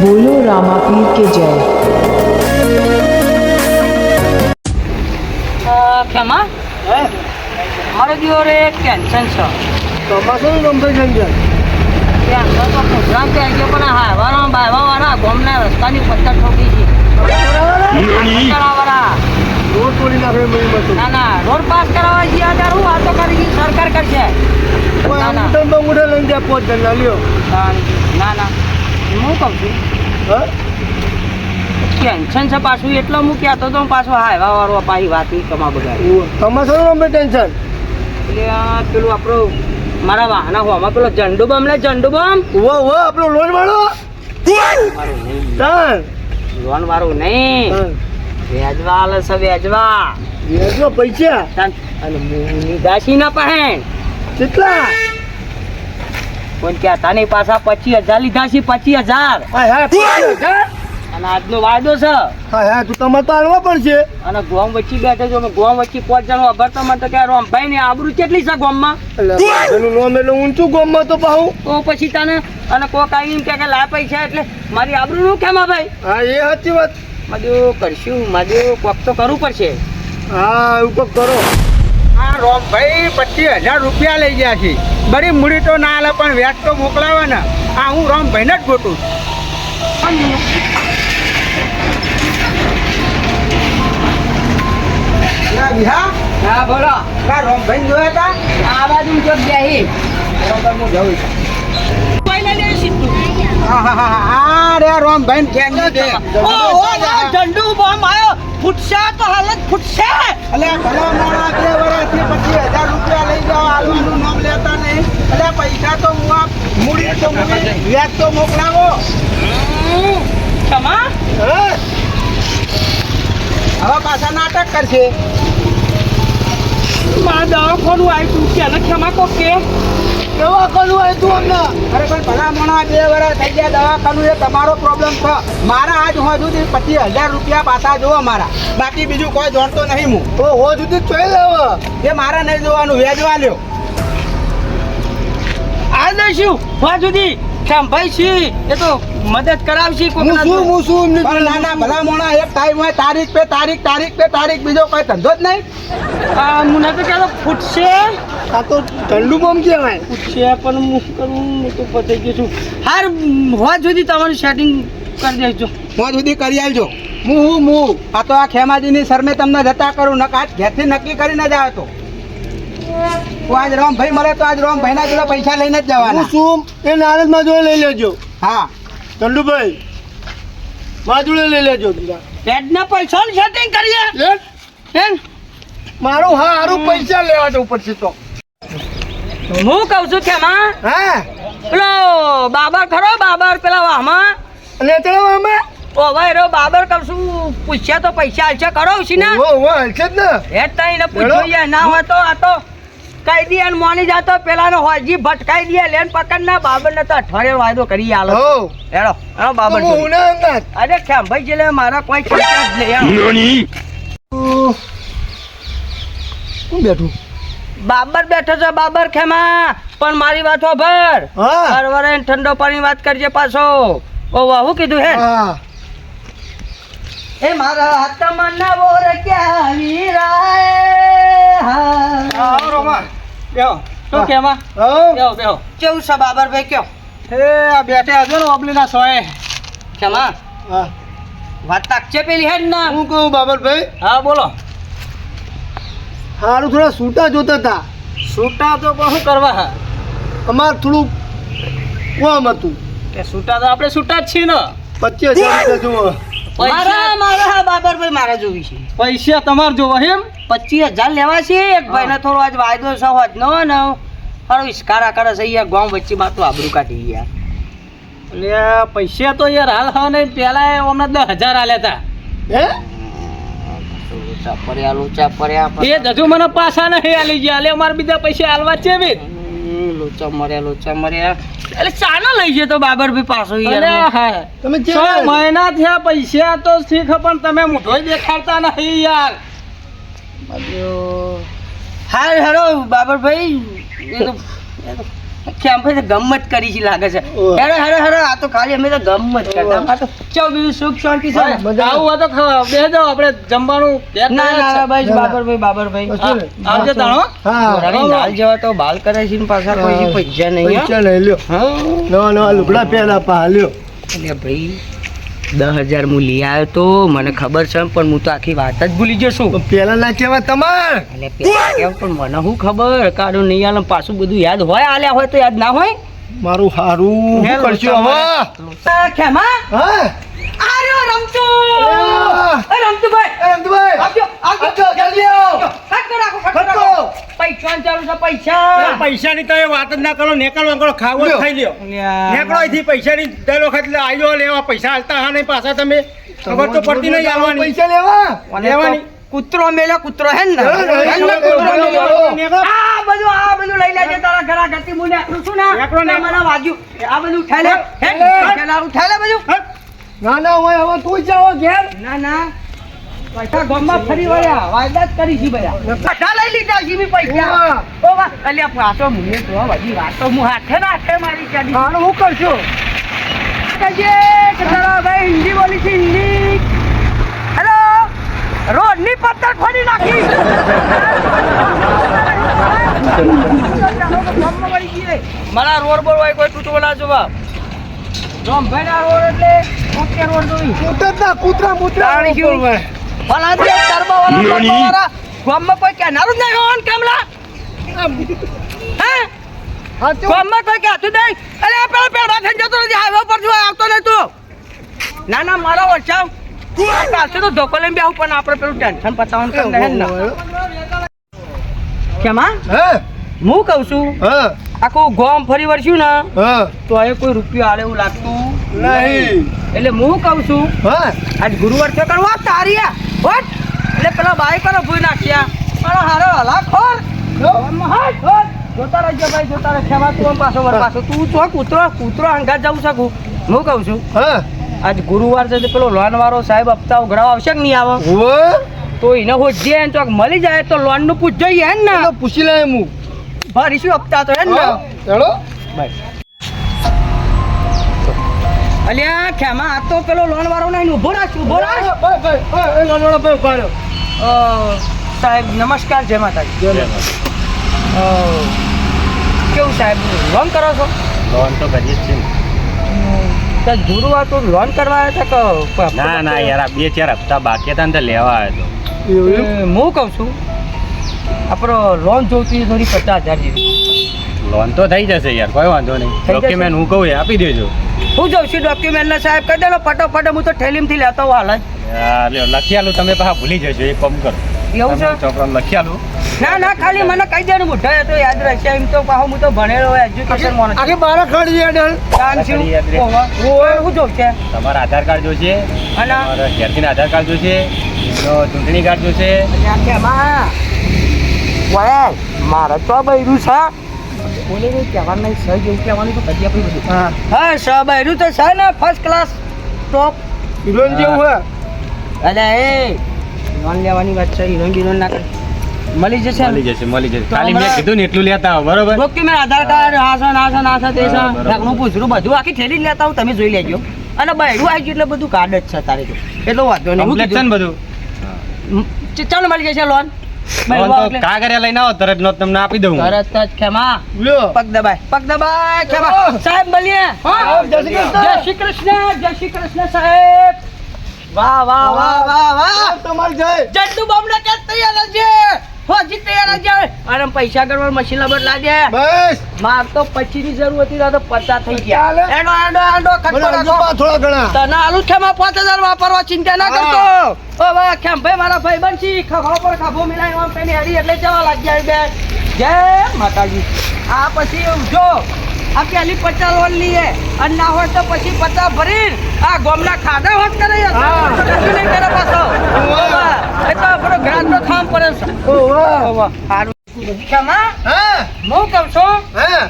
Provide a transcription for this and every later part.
બોલો રામાપીર કે જય? ખેમા? મારો દિવરે ટેન્શન છે. તમારું કમ્પ્લેશન છે ટેન્શન તો પ્રોગ્રામ થઈ ગયો પણ હાવાના બાવાના રસ્તાની પથ્થર ઠોકી છે. ના ના રોડ પાસ કરાવવા ગયા ત્યારે હું વાતો કરી સરકાર કરશે. ના ના. લઈને જ્યાં પહોંચ ના ના ના. હું કહું છું? ટેન્શન છે પાછું એટલે હું કહેતો તો પાછો હાઈવા વાળો પાછી વાત કમા બગાડ. તમારું નંબર ટેન્શન? એટલે આ પેલું આપણું મારા વાહના હોમાં પેલો ઝંડુ બમ લે ઝંડુ બમ? વો ઉવો આપણો લોન વાળો? લોન વાળો નહીં. વેજવા આલે છે વેજવા. વેજવા પૈસા? અને દાસી ના પહેન કેટલા? કોઈ કે તાની પાછા પચીસ હજાર લીધા છે પચીસ હજાર? અને આજનો વાયદો છે. હા હા તું તમારે તો આલવા પડશે. અને ગોમ વચ્ચે બેઠો છો અમે ગોમ વચ્ચે પહોંચવાનો અભર મને તો કે રોમભાઈ ની આબરૂ કેટલી છે ગોમમાં? માં એનું નામ એટલે ઊંચું ગોમમાં તો પાહું તો પછી તને અને કોક આવીને કે કે લા પૈસા એટલે મારી આબરૂ નું કેમ ભાઈ? હા એ સાચી વાત. મારે કરશું મારે કોક તો કરવું પડશે. હા એવું કોક કરો. આ રોમભાઈ પચીસ હજાર રૂપિયા લઈ ગયા છે. બરી મૂડી તો ના આલે પણ વ્યાજ તો મોકલાવે ને. આ હું રોમભાઈને જ ગોતું છું. હા બોલો. આ રોમભાઈને જોયા હતા? આ બાજુ બેહી બરોબર હું. જઉં છું. પહેલા હા હા હા. આ રે રોમભાઈ ઓ ઓ ઝંડુ બોમ્બ આયો. ફૂટશે તો હાલત ફૂટશે. એટલે ભલા મોણા બે વર્ષથી પછી હજાર રૂપિયા લઈ જાઓ આલવાનું નામ લેતા નહીં. એટલે પૈસા તો હું આ મૂડી તો મૂડી વ્યાજ તો મોકલાવો. ક્ષમા? હવે પાછા નાટક કરશે. મારા દવાખાનું આવ્યું કે ક્ષમા કોક? કે કરવું હોય તું અમને. અરે પણ ભલા મોણા બે વર્ષ થઈ ગયા દવાખાનું એ તમારો પ્રોબ્લેમ છે. મારા આજ હું સુધી પચીસ હજાર રૂપિયા પાછા જોવો મારા. બાકી બીજું કોઈ જોડતો નહીં હું. તો હો સુધી ચોઈ લેવો. એ મારા નહીં જોવાનું વેજવા લ્યો. આ દઈશું વાત સુધી? ભાઈ છી એ તો મદદ કરાવશી કોઈ હું શું હું શું એમની પણ નાના ભલા મોણા એક ટાઈમ હોય તારીખ પે તારીખ તારીખ પે તારીખ બીજો કોઈ ધંધો જ નહીં. હું નથી કહેતો ફૂટશે. આ તો ઠંડુ બોમ્બ કહેવાય. છે પણ હું કરું હું તો પતી ગયું છું. હાર વાત સુધી તમારું સેટિંગ કરી દેજો. હું સુધી કરી આવજો હું હું હું. આ તો આ ખેમાજીની શરમે તમને જતા કરું નક આજ ઘેરથી નક્કી કરીને જ આવ્યો તો. આજ રામભાઈ મળે તો આજ રામભાઈના જોડે પૈસા લઈને જ હું શું? એ નારદમાં જોડે લઈ લેજો. હા. ઠંડુભાઈ મા જોડે લઈ લેજો તું પેડના પૈસાનું સેટિંગ કરીએ? મારું હા? સારું પૈસા લેવા જવું પડશે તો. હું કહું છું કે માં હા. પેલો બાબર ખરો? બાબર પેલા વામા અને ચલો અમે ઓ ભાઈ રો બાબર છું પૂછ્યા તો પૈસા હાલશે કરો છે ને ઓ ઓ હાલશે જ ને. એ તઈને પૂછ્યું ના હોય તો આ તો કઈ દી અને મોની જાતો પેલાનો હોજી ભટકાઈ દે લેન પકડ ના બાબર ને તો અઠવાડિયે વાયદો કરી આલો. હો હેડો હેડો બાબર હું ના અંગાત અરે કેમ ભાઈ જેલે મારા કોઈ ખેંચ્યા જ નહીં. હું બેઠું. બાબર બેઠો છે બાબર ખેમા. પણ મારી વાત ભર હા. પરવરે ઠંડો પાણી વાત કરજે પાછો. ઓ વાહ હું કીધું હે? હા. એ મારા હાથમાં ના બોર ક્યાં વીરાય હા બેહો. શું કેમાં હો. બેહો બેહો. કેવું છે બાબર ભાઈ કયો? હે આ બેઠે હજો ને ઓબલીના સોએ કેમા હા. વાત તાકશે પેલી હેડ ના હું કહું બાબરભાઈ હા બોલો. હારું થોડા સૂટા જોતા હતા છૂટા તો શું કરવા હા? અમારે થોડું કોમ હતું. કે છૂટા તો આપણે છૂટા જ છીએ ને. પચીસ હજાર રૂપિયા જુઓ મારા મારા બાબર ભાઈ મારા જોવી છે. પૈસા તમારે જોવા એમ? પચીસ હજાર લેવા છે. એક ભાઈને થોડો આજ વાયદો છે હોજ નો ને હારો ઇસ્કારા કરે છે યાર ગામ વચ્ચે માં તો આબરૂ કાઢી યાર. એટલે પૈસા તો યાર હાલ હા નહીં પેલા હમણાં દસ હજાર આલ્યા હતા હે? લોચા પડ્યા લોચા પડ્યા એ હજુ મને પાછા નહીં આલી ગયા. એટલે અમારે બીજા પૈસા આલવા છે બી લોચા મર્યા લોચા મર્યા. એટલે ચાનો લઈ છે તો બાબર ભાઈ પાછો યાર હા. તમે મહિના થયા પૈસા તો શીખ પણ તમે મોઢો દેખાડતા નહીં યાર. હાર હેરો બાબર ભાઈ એ તો કેમ ભાઈ ગમત કરી છે લાગે છે. હેરો હેરો હેરો આ તો ખાલી અમે તો ગમત કરતા. આ તો ચો બીજું સુખ શાંતિ છે. આવું. તો બે દો આપણે જમવાનું ના ના ભાઈ ના. બાબરભાઈ બાબરભાઈ. આવજો તાણો હા. લાલ જેવા તો બાલ કરે છે ને પાછા કોઈ પૈસા નહીં. પૈસા લઈ લ્યો. હા. નવા નવા લુગડા પહેલા પા લ્યો. એટલે ભાઈ. દસ હજાર હું લઈ આવ્યો તો મને ખબર છે પણ હું તો આખી વાત જ ભૂલી જશું. પેલા ના કહેવાય તમાર? એટલે પેલા કેમ પણ મને શું ખબર? કાઢો નહીં આલમ પાછું બધું યાદ હોય આલ્યા હોય તો યાદ ના હોય? મારું હારું શું કરશો હવે? ખેમા? હા? આ રહ્યો રમતો! આ! એ રમતુભાઈ! આવજો આવજો આવજો, જલ્દી આવો. ખટકો રાખો ખટકો ખટકો. પૈસા ચાલુ છે પૈસા. પૈસાની તો વાત જ ના કરો નેકળો નેકળો ખાવો ખાઈ લ્યો. નેકળો અહીંથી પૈસાની દર વખત આવ્યો લેવા પૈસા હાલતા હા નહીં પાછા તમે. ખબર તો પડતી નહીં આવવાની. પૈસા લેવા? લેવાની. કૂતરો મેલ્યો કૂતરો હે ને. આ બધું આ બધું લઈ લેજે તારા ઘરા ઘરથી હું નેકળું છું ને. નેકળો, તો મને વાગ્યું. આ બધું ઉઠાઈ લે. હે ઉઠાઈ લે બધું. ના ના હોય હવે તું જાવ ઘેર. ના ના. પૈસા ગામમાં ફરી વળ્યા. વાયદા જ કરી છે બધા બધા લઈ લીધા છે બી પૈસા. ઓ વાહ. અલ્યા પાછો મુને તો બધી વાતો હું હાથે ને હાથે મારી ચાલી હારું હું કરશો કહીએ કે તારા ભાઈ હિન્દી બોલી છે હિન્દી. હેલો. રોડની પત્તર ફોડી નાખી. મારા રોડ પર હોય કોઈ તૂટવો ના જોવા. રોમભાઈ ના રોડ એટલે ઓકે રોડ જોઈ. કૂતરા કૂતરા શું? ભલા દે તરબા વાળા ગામમાં કોઈ કહેનારું જ નહીં હોવાનું કેમલા? હે? ગામમાં કોઈ કહેતું નહીં? અરે પેલો પેલા થઈને જતો નથી હાઈવે પર જો આવતો નહીં તું. ના ના મારા વચ્ચા કાલથી તો ધોકો લઈને આવું પણ આપણે પેલું ટેન્શન પતાવવાનું કામ નહીં ને. કેમાં હે? હું? કહું છું હા? આખું ગોમ ફરી વળશું ને હા? તો એ કોઈ રૂપિયો આલે એવું લાગતું નહીં. એટલે હું કહું છું હા? આજ ગુરુવાર થયો કરવા તારીયા વટ એટલે પેલા બાઈક વાળો ભૂઈ નાખ્યા. પણ હારો હલા ખોર. જોતા રહેજો ભાઈ જોતા રહે ખેવા તું પાછો વળ પાછો. તું તો કૂતરો? કૂતરો અંગાત જવું શકું હું કહું છું. હા? આજ ગુરુવાર છે તો પેલો લોન વાળો સાહેબ હપ્તા ઉઘરાવા આવશે કે નહીં આવે? તો એને હોજે ને ચોક મળી જાય તો લોનનું પૂછ જઈએ ને. પૂછી લે હું. ભરીશું હપ્તા તો હે ને. ચલો ચાલો અલ્યા ખેમા આ તો પેલો લોન વાળો નહીં ઊભો રાખ ઊભો રાખ. ભાઈ ઊભા સાહેબ નમસ્કાર જય માતાજી. કેવું સાહેબ લોન કરો છો? લોન તો કરીએ જ ને. તો ગુરુવાર તો લોન કરવા આવ્યા હતા કે ના ના યાર આ બે ચાર હપ્તા બાકી હતા ને તો લેવા આવ્યો હતો હું કહું છું આપણો લોન જોઈતી થોડી પચાસ હજાર જેવી. લોન તો થઈ જશે યાર કોઈ વાંધો નહીં. જશે? ડોક્યુમેન્ટ હું કહું એ આપી દેજો. હું જોઉં છું ડોક્યુમેન્ટ ને સાહેબ કહી દેલો ફટોફટ હું તો થેલીમથી લેતો હોઉં હાલ જ. લખી આલું તમે પાછા ભૂલી જજો એક કામ કરો. એવું છે? છોકરાને લખી આલું ના ના ખાલી મને કહી દે ને મોઢા તો યાદ રહેશે એમ તો પાછો હું તો ભણેલો હોય એજ્યુકેશન માણસ. આખી બાર ખડી છે ડલ કાન છું. ઓવા. હું જોઉં છે. તમારા આધાર કાર્ડ જોશે અને? તમારા ઘેરથી આધાર કાર્ડ જોશે ચૂંટણી કાર્ડ જોશે. વળે મારે તો બૈરું છે. બોલે નહીં કહેવાનું નહીં સહી જેવું કહેવાનું તો કદી આપણે બધું. હા. હા સ બૈરું તો છે ને ફર્સ્ટ ક્લાસ ટોપ હિરોઈન જેવું હે. અલે એ લોન લેવાની વાત છે હિરોઈન બિરોઈન ના મળી જશે મળી જશે મળી જશે. ખાલી મેં કીધું ને એટલું લેતા આવો બરોબર? મેં આધાર કાર્ડ આ છે ના છે ના છે તે છે હા, પૂછરું બધું આખી થેલી જ લેતા હું તમે જોઈ લેજો. અને બહેરું આવી ગયું એટલે બધું કાર્ડ જ છે તારે તો. એટલો વાંધો નહીં હું બધું? ચાલો મળી જશે લોન. લોન લઈને આવો તરત નો તમને આપી દઉં. તરત જ ખેમા. લ્યો. પગ દબાય પગ દબાય ખેમા. સાહેબ મળીએ. જય શ્રી કૃષ્ણ. જય શ્રી કૃષ્ણ જય શ્રી કૃષ્ણ સાહેબ. વાહ વાહ વાહ વાહ વાહ તમારી જય. જડ્ડુ બમણા કે તૈયાર છે. ફોજી તૈયાર છે. અને પૈસા કરવા મશીન લબર લાગે. બસ. માર તો પચીસની જરૂર હતી તો પચાસ થઈ ગયા. એડો એનો મને ખટકો રાખો. થોડા ઘણા. તને આલુ છે પાંચ હજાર વાપરવા ચિંતા ના કરતો. ઓ ખેમ ભાઈ મારા ભાઈ બનશી ખભા પર ખભો મિલાય આમ પેલી હરી એટલે જવા લાગ્યા બે જય માતાજી. આ પછી જો આ પેલી પચાસ લોન લઈએ અને ના હોય તો પછી પચાસ ભરી આ ગોમના ખાધા હોત કરે હા. નહીં કરે પાછો. એ તો આપણો ગ્રાહક નો થામ પડે છે. ખેમા હા? કહું છું? હા?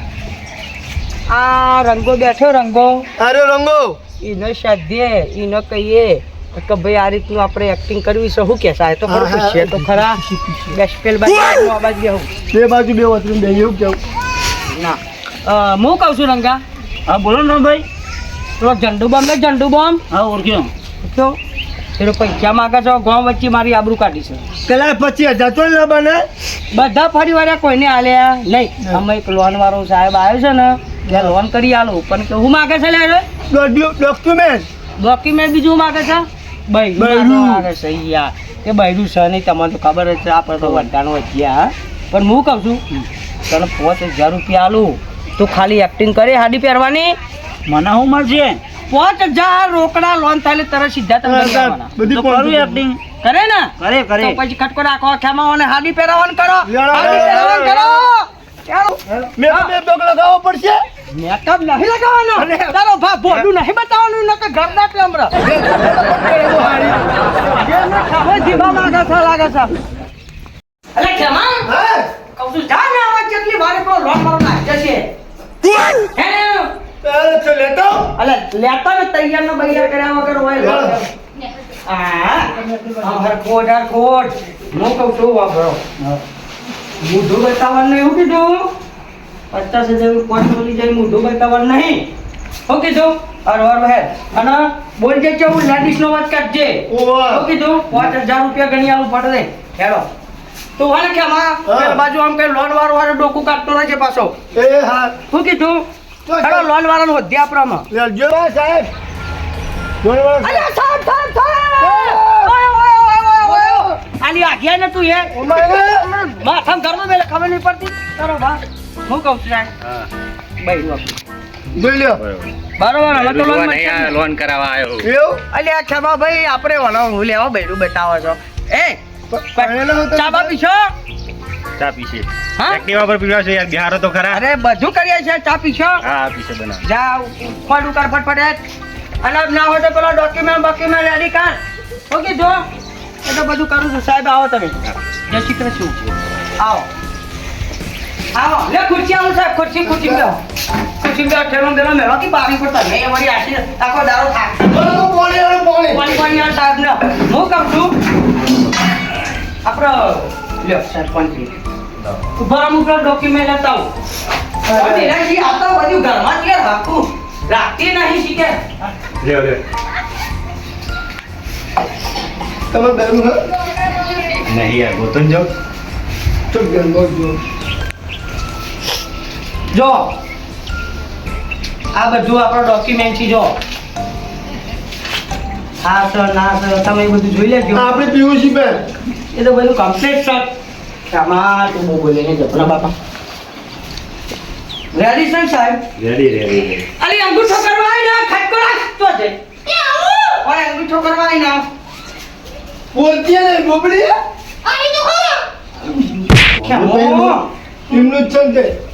આ રંગો બેઠો રંગો. અરે રંગો? ઈનો સાધ્યે ઈનો કહીએ. કે ભાઈ આ રીતનું આપણે એક્ટિંગ કરવી છે શું કે સાહેબ તો ખરું. પૂછીએ તો ખરા. બેસ્ટ બાજુ આ બાજુ બેહું. બે બાજુ બે વતન બે એવું કેવું ના. હું કહું છું રંગા. હા બોલો ને ભાઈ. પેલો ઝંડુ બોમ્બ ને ઝંડુ બોમ્બ. હા ઓળખ્યો. તો પેલો પૈસા માગે છે ગામ વચ્ચે મારી આબરૂ કાઢી છે. પેલા પછી હજાર તો ના બને. બધા ફરી વાળા કોઈને આલ્યા નહીં અમે એક લોન વાળો સાહેબ આવ્યો છે ને ત્યાં લોન કરી આલો. પણ કે હું માગે છે લે ડોક્યુમેન્ટ. ડોક્યુમેન્ટ બીજું માગે છે? બૈરું. છે યાર કે બૈરું છે નહીં તમને તો ખબર જ છે આપણે તો વડતાનો વચ્ચે હા. પણ હું કહું છું તને પાંચ હજાર રૂપિયા આલું. તું ખાલી એક્ટિંગ કરે હાડી પહેરવાની? મને હું મળશે? પાંચ હજાર રોકડા લોન થાય તરત સીધા તમે. બધી કરું એક્ટિંગ કરે ને? કરે કરે. તો પછી ખટકો રાખો ખેમા અને હાડી પહેરાવાનું કરો. હાડી પહેરાવાનું કરો. મેં બે ડોક લગાવવો પડશે. મેકઅપ નહીં લગાવવાનો. તારો ભા બોડું નહીં બતાવવાનું નકર ઘરના પેમરા. જેને ખાવે જીભા માંગે છે લાગે છે. અલે ખેમા હા? કહું છું જા ને આવા કેટલી વારે પેલો લોન મારો ના જશે. હે? ને તારે છે લેતો. અલે લેતો ને તૈયાર નો બૈયાર કર્યા વગર હોય. હા. આ હરખોટ હરખોટ હું કહું છું વાપરો. મૂઢું બતાવવાનું એવું કીધું? પચાસ હજાર પાંચ બોલી જાય મૂઢું બતાવવાનું નહીં. શું કીધું અર અર હે. અને બોલજે કે હું લેડીસ નો વાત કાઢજે. શું કીધું પાંચ હજાર રૂપિયા ગણી આલું પડે હેડો તું વાને કે માં બાજુ આમ કઈ લોન વાળો વાળો ડોકું કાઢતો રહે પાછો. એ હા. શું કીધું હેડો લોન વાળાનો વધ્યા પ્રમાણ લેજો હા, સાહેબ. લોન બોલ અરે સાહેબ. સાહેબ સાહેબ આલી આગ્યા ને તું એ માથામાં ઘરમાં બેલે ખબર નહીં પડતી. તારો બા હું કહું છું હા. બૈરું આપણું. બોલ્યો બરોબર. હવે તો લોન મળશે લોન કરાવવા આવ્યો એવું? અલ્યા ખેમા ભાઈ આપણે વનો હું લેવા બૈરું બતાવો છો. એ ચા બા પીશો ચા પીશે. એક્ટિવા પર પીવા છે યાર બિહારો તો ખરા. અરે બધું કરીએ છે ચા પીશો હા પીશે બના જા ફોન ઉકાર ફટફટ અલગ ના હોય તો પેલો ડોક્યુમેન્ટ ડોક્યુમેન્ટ રેડી કર. ઓકે જો એ તો બધું કરું છું. સાહેબ આવો તમે. જય શ્રી કૃષ્ણ. આવો. આવો લે ખુરશી આવો સાહેબ ખુરશી ખુરશી બેહો ખુરશી બેહો ઠેલો બેલો મેલો કે બારી પર તમે અમારી આશી આખો દારો થાક. બોલો બોલે વાળો બોલે. પાણી પાણી આ સાહેબ ને હું કહું છું આપણો લ્યો સરપંચ ઊભા અમુક ડોક્યુમેન્ટ લેતા હું નિરાશી આ તો બધું ઘરમાં જ કે રાખું. રાખતી નહીં શીખે. લ્યો લ્યો. તમે બેરું હે. નહીં આ ગોતન જો ચૂપ ગયો જો. આ બધું આપણો ડોક્યુમેન્ટ છે જો. હા સર ના સર તમે બધું જોઈ લેજો. આપણે પીવું બેન. એ તો બધું કમ્પ્લીટ સર આમાં તું બહુ બોલે ને જપના બાપા. રેડી સર સાહેબ? રેડી રેડી રેડી અલી અંગૂઠો કરવા આવી ના ખટકો રાખતો છે ઓય અંગૂઠો કરવા આવી ના. બોલતી ને બોબડી કેમ તો એમનું જ છે ને તે. ઓય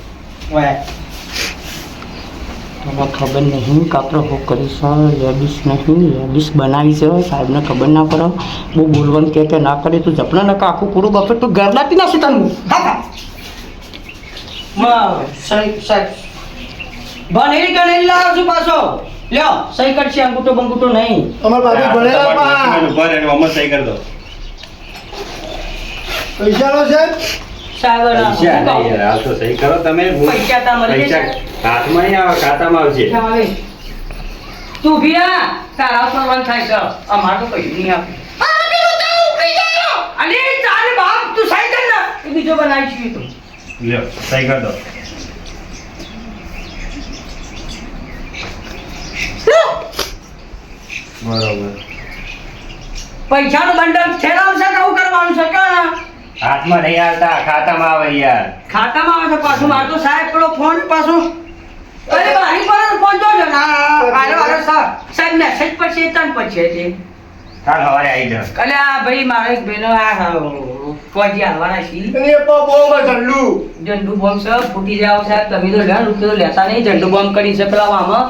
મને ખબર નહીં કાપરો હું કરીશ લેડીસ નહીં લેડીસ બનાવી છે સાહેબને ખબર ના પડે. બહુ બોલવાનું કે કે ના કરે તું જપના ના આખું પૂરું બફે તું ઘર લાતી નાખી તને. સાહેબ સાહેબ. ભણેલી ગણેલી લાવો છું પાછો. લ્યો સહી કરશે અંગૂઠો બંગૂઠો નહીં. અમાર બાજુ ભણેલા ઊભા રહે સહી કરી દો. પૈસા લો સાહેબ. પૈસા નું નહીં હાલ તો સહી કરો તમે. પૈસા તા મળી પૈસા જશે. હાથમાં નહીં આવે ખાતામાં આવશે તું ઊભી તારા ઉપર થાય છે અમારે તો કઈ નહીં આપે. અલી ચાલ બાપ તું સહી કર ને. એ બીજો બનાવીશું તું. લ્યો સહી કરી દો. બરોબર. પૈસાનું બંડલ ઠેરાવશે કે કરવાનું છે? કે હાથમાં નહીં આવતા ખાતામાં આવે યાર ખાતામાં આવે છે પાછું મારતો સાહેબ પેલો ફોન પાછું અરે બારી પર ફોન જોજો ના આરે આરે સાહેબ મેસેજ પર તન પર છે કાલ સવારે આવી અલે આ ભાઈ મારે એક બેનો આ ફોજી આવવાના છીએ એની પા બહુ ઝંડુ ઝંડુ બોમ્બ છે ફૂટી જાવ સાહેબ તમે તો લે રૂપિયો તો લેતા નહીં. ઝંડુ બોમ્બ કરી છે પેલા આમાં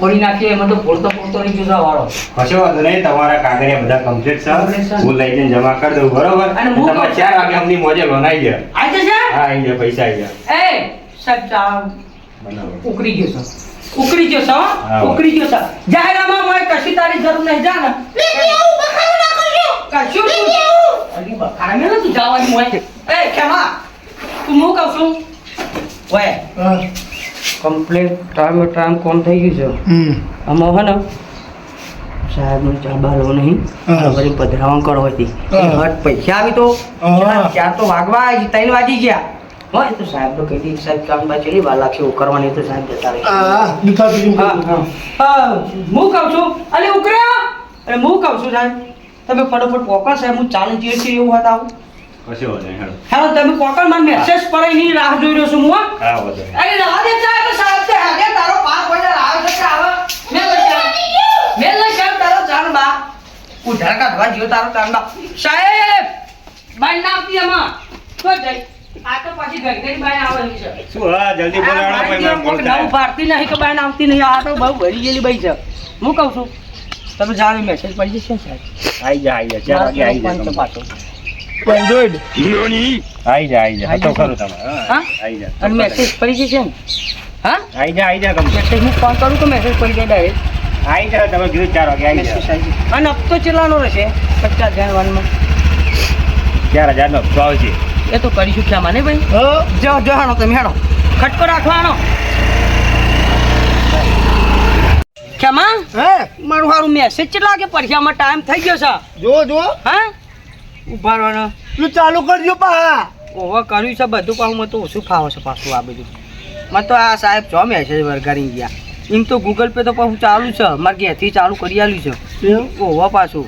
ફોડી નાખીએ એમાં તો ફોડતો ફોડતો નહીં જોતા વાળો. કશો વાંધો નહીં તમારા કાગળિયા બધા કમ્પ્લીટ સર છે છે. હું લઈ જઈને જમા કરી દઉં બરોબર? અને હું તમારે ચાર વાગે અમની મોજે બનાવી જાય આવી જશે? હા આવી જાય પૈસા આવી જાય એ સાહેબ ચા બરાબર ગયો છે. ઉકળી ગયો છે? હો? ઉકળી ગયો છે. જાહેરામાં મારે કશી તારી જરૂર નહીં જા ને. કશું તું- અલી બખાડા મેં તું જવાની મોય એ કેમા તું હું કહું છું? ઓય હા. કમ્પ્લીટ ટાઈમ ટાઈમ કોમ થઈ ગયું છે? હમ. આમાં હે ને સાહેબનો ચાબાલો નહીં. વળી પધરાવણ કરો હતી. હટ પૈસા આવી તો. ચાર તો વાગવા આવી, ત્રણ વાગી ગયા. હોય તો સાહેબ તો કીધી કે સાહેબ કામ બા ચલી વાર લાગશે એવું કરવાની તો સાહેબ જતા રહે. આ દુખા હા, હા. હા, હું કહું છું અરે ઉકર્યા અરે હું કહું છું સાહેબ તમે ફટોફટ પોકળ સાહેબ હું ચાલે જે છીએ એવું હતા કશો નહીં, હેડો. હા તમે પોકળ મને મેસેજ પર એની રાહ જોઈ રહ્યો છું હું હા, અરે દે સાહેબ તો સાહેબ તે હાગે તારો પાક કોઈ આવે છે આવે? મેલ સાહેબ મેલ સાહેબ તારો ચાલ બા ઉધાર કાઢવા તારો ચાલ બા સાહેબ બાઈ નાખતી આમાં. તો જઈ. આ તો પછી ઘર ઘર આવવાની છે. શું હા જલ્દી આ પછી કોક નવું ભારતી નહીં કે બાઈ આવતી નહીં. આ તો બહુ ભરી ગયેલી બાઈ છે. હું કહું છું તમે જાણે મેસેજ પડી જશે ને સાહેબ આઈ જા આઈ જા. ચાર વાગે જા જા જા. ખરું તમે હા, હા? આઈ જા. અને મેસેજ પડી જશે ને? હા? આઈ જા આઈ જા ગમે મેસેજ હું ફોન કરું તો મેસેજ પડી જાય ડાયરેક્ટ આઈ જા તમે કીધું ચાર વાગે જા. આવી જાય. અને હપ્તો ચેટલાનો રહેશે? પચાસ હજાર વાનમાં. ચાર હજાર નો હપ્તો આવશે. એ તો કરીશું ખ્યામાં નહીં ભાઈ. હા? જો જો હાણો તમે હેડો ખટકો રાખવાનો ક્ષમા હે? મારું હારું મેસેજ કેટલા વાગે પરખ્યામાં ટાઈમ થઈ ગયો છે. જો જો. હા? ઊભા રહેવાનો તું ચાલુ કરજો પા ઓવર કર્યું છે બધું પાછું મને તો ઓછું ફાવે છે પાછું આ બધું. મને તો આ સાહેબ ચો મેસેજ વરગાડી ગયા. એમ તો ગૂગલ પે તો પાછું ચાલુ છે. મારે ઘેરથી ચાલુ કરી આલ્યું છે. ઓહો પાછું.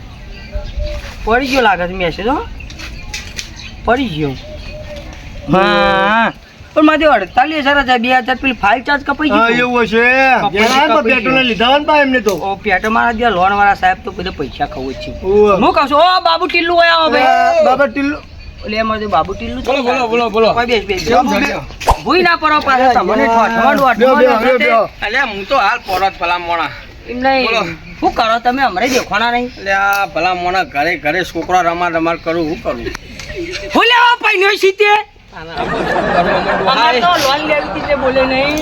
પડી ગયો લાગે છે મેસેજ હો. પડી ગયો. હા પણ માથે અડતાલીસ હજાર હતા બે હજાર પેલી ફાઇલ ચાર્જ કપાઈ ગયો એવું હશે. પેટ્રોલ લીધા હોય ને પા એમને તો. ઓ પેટ મારા ત્યાં લોન વાળા સાહેબ તો બધા પૈસા ખવું છે. હું કહું છું ઓ બાબુ ટીલ્લુ આયા હવે આ બાબા ટીલ્લુ. એટલે એમાં બાબુ ટીલ્લુ બોલો, બોલો, બોલો, બોલો. બેસ બેસ ભૂઈ ના પડો પાસે તમને હું તો હાલ પોરત ભલા મોણા. એમ નહીં. શું કરો તમે? હમણાં દેખવાના નહીં. અલ્યા ભલા મોણા ઘરે ઘરે છોકરા રમા રમાર કરું હું કરું? હું લેવા પૈનો સીતે અમારે તો લોન લેવી હતી તે બોલે નહીં.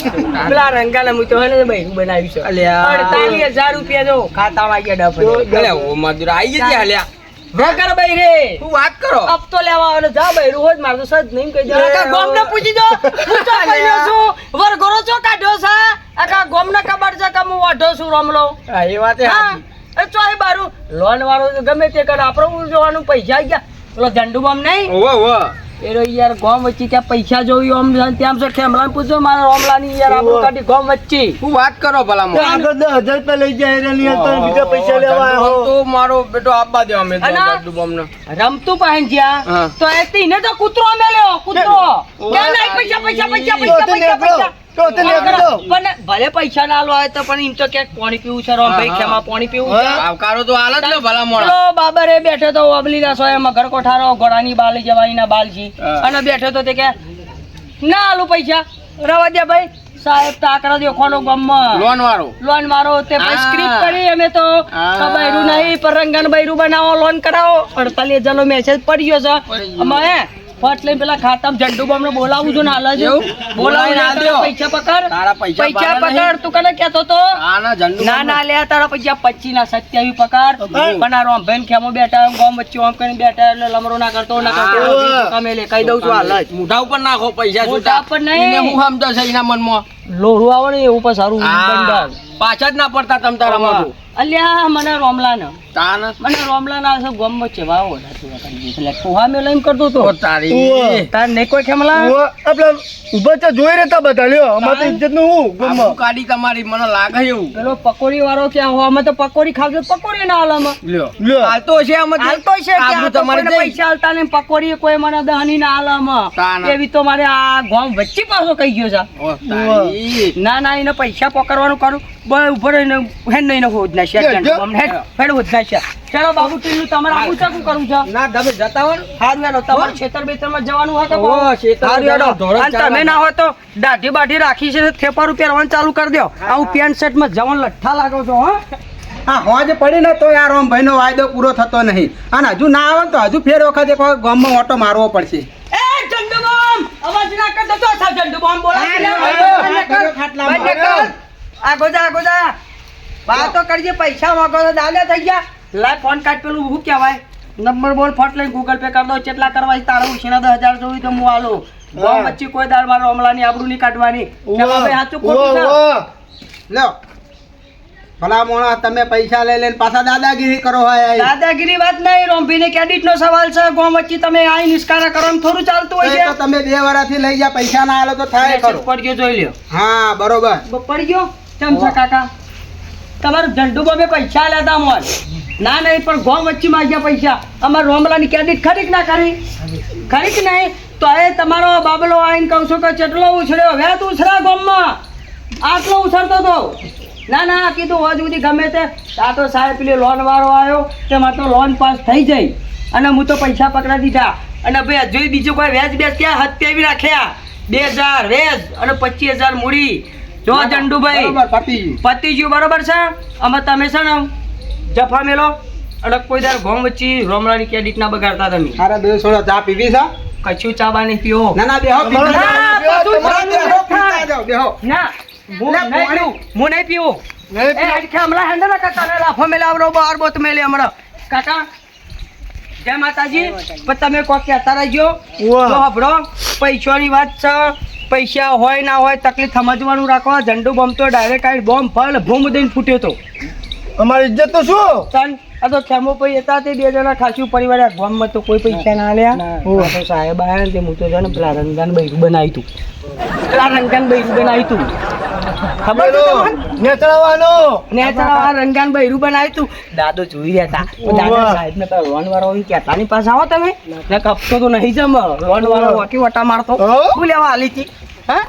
પેલા રંગાના હું તો હે ને બૈરું બનાવ્યું છે અલ્યા. અડતાલીસ હજાર રૂપિયા જો ખાતામાં ગયા ડબ અલ્યા ઓ મજૂર આઈ જતી અલ્યા વગર બૈરે તું વાત કરો? હપ્તો લેવા આવે જા બૈરું હોય મારે તો સજ નહીં કહી દે આખા ગોમને પૂછી દો હું તો પૈનો છું. વરઘોડો ચો કાઢ્યો છે? ખબર છે કે હું વાઢો છું રમલો? હા, એ વાત ચોય બારું. લોન વાળો તો ગમે તે કરે. આપડે જોવાનું પૈસા આવી ગયા. પેલો ઝંડુ બમ નહીં? ઓવો ઓવો. એરો યાર ગોમ વચ્ચે ત્યાં પૈસા જોઈ ઓમ ત્યાં છે ખેમલાને પૂછો મારા રોમલાની યાર આપણું કાઢી ગોમ વચ્ચે. હું વાત કરો ભલા મો આગળ દસ હજાર રૂપિયા લઈ જાય રે નહીં તો બીજા પૈસા લેવા આવ્યો તો મારો બેટો આબા દે મે તો અને? ને બોમને. રમતું પાહન જ્યાં તો એતી ને તો કૂતરો મેલ્યો કૂતરો. ક્યાં નહીં પૈસા પૈસા પૈસા પૈસા તો તે તો. પણ ભલે પૈસા ના લો તો પણ એમ તો ક્યાંક પાણી પીવું છે રોમ ભાઈ હા, હા. પાણી પીવું છે. આવકારો તો હાલ ને ભલા મોણા. પેલો બાબરે બેઠો તો અબલી ના સોય મગર કોઠારો ઘોડાની બાલી જવાની ના બાલજી અને બેઠો તો તે કે ના આલુ પૈસા. રવા દે ભાઈ સાહેબ તાકરા દેખવાનો ગમમાં. લોન વાળો. લોન વાળો તે સ્ક્રિપ્ટ કરી અમે તો બૈરું નહીં પરંગન બૈરું બનાવો લોન કરાવો. અડતાલીસ હજાર નો મેસેજ પડ્યો ગયો છે અમે ફટ લઈને પેલા ખાતામાં ઝંડુ બોમને બોલાવું છું ને હાલ જ? બોલાવું ને દ્યો. પૈસા પકડ. તારા પૈસા પૈસા પકડ. તું કને કહેતો તો? ના ના લે તારા પૈસા પચી ના સત્યાવી પકડ પણ આ રોમભાઈ ને ખેમો બેઠા ગોમ વચ્ચે આમ કરીને બેઠા એટલે લમરો ના કરતો ના કરતો તમે કહી દઉં છું હાલ. જ મોઢા ઉપર નાખો પૈસા મોઢા ઉપર નહીં. હું સમજો છે એના મનમાં? લોહરું આવે ને એવું પણ સારું. પાછા જ ના પડતા તમ તારા મોઢું. અલ્યા મને રોમલા ન તાન. મને રોમલા ના છે ગોમ વચ્ચે વાવો એટલે પોહા મે લઈને કરતો તો તારી. તાર ને કોઈ ખેમલા? આપણે ઊભા છે જોઈ રહેતા બધા. લ્યો અમારે ઇજ્જતનું હું આબરૂ કાડી કાઢી તમારી મને લાગે એવું. પેલો પકોડી વાળો કે હો અમે તો પકોડી ખાવજો પકોડી ના હાલમાં લ્યો. લ્યો. હાલતો છે અમે. હાલતો છે કે તમારી. પૈસા હાલતા નહીં પકોડી કોઈ મને દહની ના હાલમાં એવી તો મારે આ ગોમ વચ્ચે પાછો કહી ગયો છે. ઓ ના ના એને પૈસા પકડવાનું કરું. બસ ઊભો રહીને હેડ નહીં ને હોજ હેડ હોદ ચાલો બાબુ ટીલું તમારે આવું છે શું કરવું છે? ના તમે જતા હો હારું હેડો તમારે ખેતર બેતરમાં જવાનું હોય તો ઓ, કહો. હેડો. તમે ના હોય તો દાઢી બાઢી રાખી છે થેપારું પહેરવાનું ચાલુ કરી દો. આવું પેન્ટ શર્ટમાં જવાનું લઠ્ઠા લાગો છો હા. હા હોજ પડી ને તો ભાઈ નો વાયદો પૂરો થતો નહીં. અને હજુ ના આવે તો હજુ ફેર વખત એક વખત ગામમાં ઓટો મારવો પડશે. એ બોમ્બ અવાજ ના કરતો તો સા ઝંડુ બોમ્બ બોલા હા, છે. બંધ કર. હા, ખાટલામાં. બંધ કર. આગો જા આગો જા વાતો કરજે પૈસા માંગો તો દાલે થઈ ગયા. લાય ફોન કાઢ પેલું શું કહેવાય? નંબર બોલ ફટ લઈને ગૂગલ પે કરી દો. કેટલા કરવા છે તારા ઉછીના દસ હજાર જોઈ તો હું આલું. બોમ વચ્ચે કોઈ દાળ મારો અમલાની આબરૂ નહીં કાઢવાની કેમ ભાઈ સાચું ખોટું છે? લ્યો ભલા મોણા તમે પૈસા લઈ લઈને પાછા દાદાગીરી કરો હોય દાદાગીરી વાત નહીં રોમ્ભીને ક્રેડિટ નો સવાલ છે ગોમ વચ્ચે તમે આ નિષ્કારા કરો થોડું ચાલતું હોય તો તમે બે વર્ષથી લઈ જા પૈસા ના આલો તો થાય છે કરો ગયો જોઈ લ્યો. હા બરોબર. બ- પડી ગયો કેમ છે કાકા? તમારું ઝંડુ બાબે પૈસા લેતા મોલ. ના નહીં પણ ગોમ વચ્ચે માંગ્યા પૈસા. અમાર રોમલાની ક્રેડિટ ખરી ના ખરી ખરી કે નહીં તો એ તમારો બાબલો આવીને કહું છું કે ચટલો ઉછળ્યો. વેત ઉછળા ગોમમાં. આટલો ઉછળતો તો. ના ના કીધું હોજ સુધી ગમે તે આ તો સાહેબ પેલી લોન વાળો આવ્યો તેમાં તો લોન પાસ થઈ જાય. અને હું તો પૈસા પકડા દીધા. અને ભાઈ હજુ બીજું કોઈ વ્યાજ બેસ ક્યાં હત્યાવી રાખ્યા? બે હજાર વેજ અને પચીસ હજાર મૂડી. જો ચંડુભાઈ બરોબર ગયું. બરોબર છે? અમે તમે છે ને જફા મેલો અને કોઈ દર ઘોમ વચ્ચે રોમડાની ક્રેડિટ ના બગાડતા તમે. અરે બે છોડો ચા પીવી છે? કશું ચાબા નહીં પીવો. ના ના બેહો. ના, હું નહીં પીવું. હું નહીં પીવું. એ આટકે હમણાં હેંડે કાકા લાફો મેલાવરો બહાર બોત મેલે હમણાં. કાકા જય માતાજી. પણ તમે કોક કહેતા રહેજો. ઉવ્વ. પૈસાની વાત છે. પૈસા હોય ના હોય તકલીફ સમજવાનું રાખવા ઝંડુ બોમ્બ તો ડાયરેક્ટ આવી બોમ્બ ફળ ભૂમ દઈને ફૂટ્યો તો. અમારી ઇજ્જત તો શું? તન આ તો ખેમો ભાઈ હતા તે બે જણા ખાસું પરિવાર ગામમાં તો કોઈ પૈસા ના લ્યા હું તો સાહેબ આયા ને તે હું તો છે ને પેલા રંગાન બૈરું બનાવ્યું પેલા રંગાન બૈરું બનાવ્યું ખબર છે તમને? નેતરાવાનો ને આ તારા આ રંગાન બૈરું બનાવ્યું તું. દાદો જોઈ રહ્યા હતા. દાદા સાહેબ ને તો રોન વાળો એમ કહેતા ની પાસે આવો તમે. ને કપતો તો નહીં જમ. રોન વાળો વટી વટા મારતો. હો? શું લેવા આલી હતી? હા?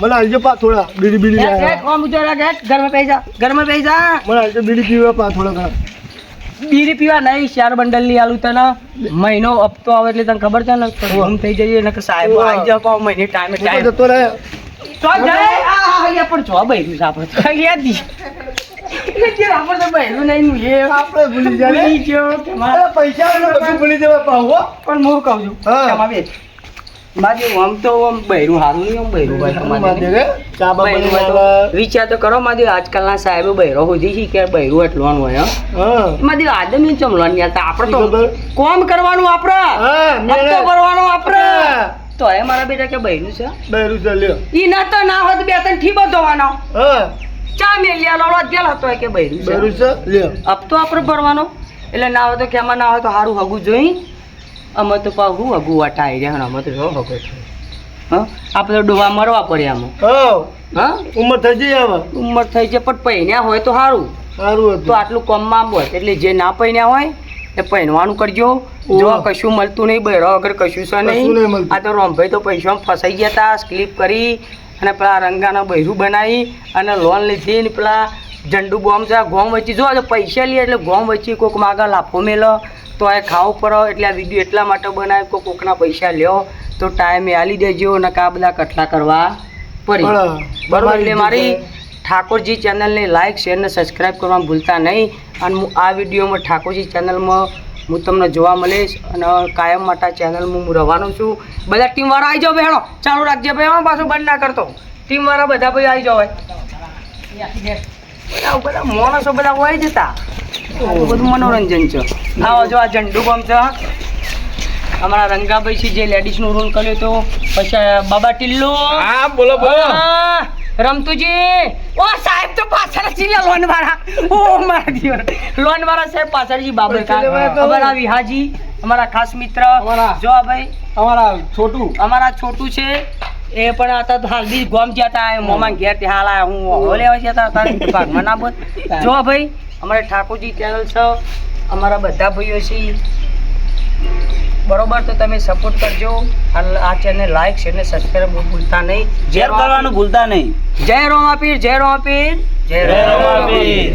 મને આલજો પા થોડા. બીડી બીડી હેટ, કોમ લાયા. ગેટ ઘર. માં બેસી જા. ઘરમાં બેસી જા. મને આલજો બીડી પીવા પા થોડા ઘર બીડી પીવા નહીં શેર બંડલની આલું તને. મહિનો હપ્તો આવે એટલે તને ખબર છે ને ગુમ થઈ જઈએ ને સાહેબ. આવી જાવ કોમ મહિને ટાઈમે ટાઈમ. જતો રહે તો જાય. આ અહીંયા પણ જો બૈરું છે આપણે. તો તો નું મારે ને વિચાર તો કરો મારી આજકાલના સાહેબ બૈરો સુધી છે કે બૈરું એટલું હોય હા. હા. એમાંથી આપડે તો કોમ કરવાનું આપણે. કરવાનું હપ્તો તો એ મારા બેટા કે બહેનું છે? બહેરું છે લ્યો. ઈ ના તો ના હોત બે ત્રણ ઠીબો ધોવાનો. હા. ચા મેલિયા લોડો જેલ હતો કે બહેરું છે. છે લ્યો. હપ્તો આપણે ભરવાનો એટલે ના હોય તો કે આમાં ના હોય તો સારું હગું જોઈ. અમે તો પાહું હગું વાટા આવી રહ્યા અમે તો જો હગો થયો હા? આપણે ડોવા મરવા પડ્યા આમાં હા. હા? ઉંમર થઈ જઈ હવે. ઉંમર થઈ જાય પણ પૈણ્યા હોય તો સારું સારું તો આટલું કમમાં બોલ એટલે જે ના પૈણ્યા હોય એ પહેરવાનું કરજો. જો કશું મળતું નહીં બહેરો વગર કશું છે નહીં. આ તો રોમભાઈ તો પૈસામાં ફસાઈ ગયા હતા સ્લીપ કરી અને પેલા રંગાના બહેરું બનાવી અને લોન લીધી ને પેલા ઝંડુ બોમ છે ગોમ વચ્ચે. જો પૈસા લે એટલે ગોમ વચ્ચે કોઈક માગા લાફો મેલો તો એ ખાવું પડે એટલે આ વીડિયો એટલા માટે બનાવ્યો કોઈ કોકના પૈસા લ્યો. તો ટાઈમે આલી દેજો અને આ બધા કટલા કરવા પડી. બરોબર એટલે મારી ઠાકોરજી ચેનલને લાઇક શેર અને સબસ્ક્રાઈબ કરવાનું ભૂલતા નહીં. અને હું આ વિડીયોમાં ઠાકોરજી ચેનલમાં હું તમને જોવા મળીશ અને કાયમ માટે ચેનલમાં હું રહેવાનો છું. બધા ટીમવાળા આવી જાઓ બેહણો ચાલુ રાખજે ભાઈ પાછું બંધ ના કરતો. ટીમવાળા બધા ભાઈ આવી જાઓ હોય બધા બધા માણસો બધા હોય જતા. બધું મનોરંજન છે? આવો જો આ ઝંડુ ગમ છે અમારા રંગાભાઈ છે જે લેડીઝનો રોલ કર્યો તો પછી બાબા ટિલ્લો. હા બોલો. હા, રમતુજી ઓ સાહેબ તો પાછળજી લે લોન વાળા ઓ મારા દીવર લોન વાળા સાહેબ પાછળજી બાબર. અમારા વિહાજી અમારા ખાસ મિત્ર. જો આ ભાઈ અમારા છોટું. અમારા છોટું છે. એ પણ આતા તો હાલ બી ગોમ જતા મોમાં ઘેર તે હાલ આયા. હું હોલે લેવા જતા તારે ભાગમાં ના બોલ. જો ભાઈ અમારે ઠાકોરજી ચેનલ છે. અમારા બધા ભાઈઓ છે બરોબર તો તમે સપોર્ટ કરજો. આ ચેનલ લાઈક શેર ને સબસ્ક્રાઇબ ભૂલતા નહીં. શેર કરવાનું ભૂલતા નહીં. જય રોમાપીર જય રોમાપીર જય જય રોમાપીર.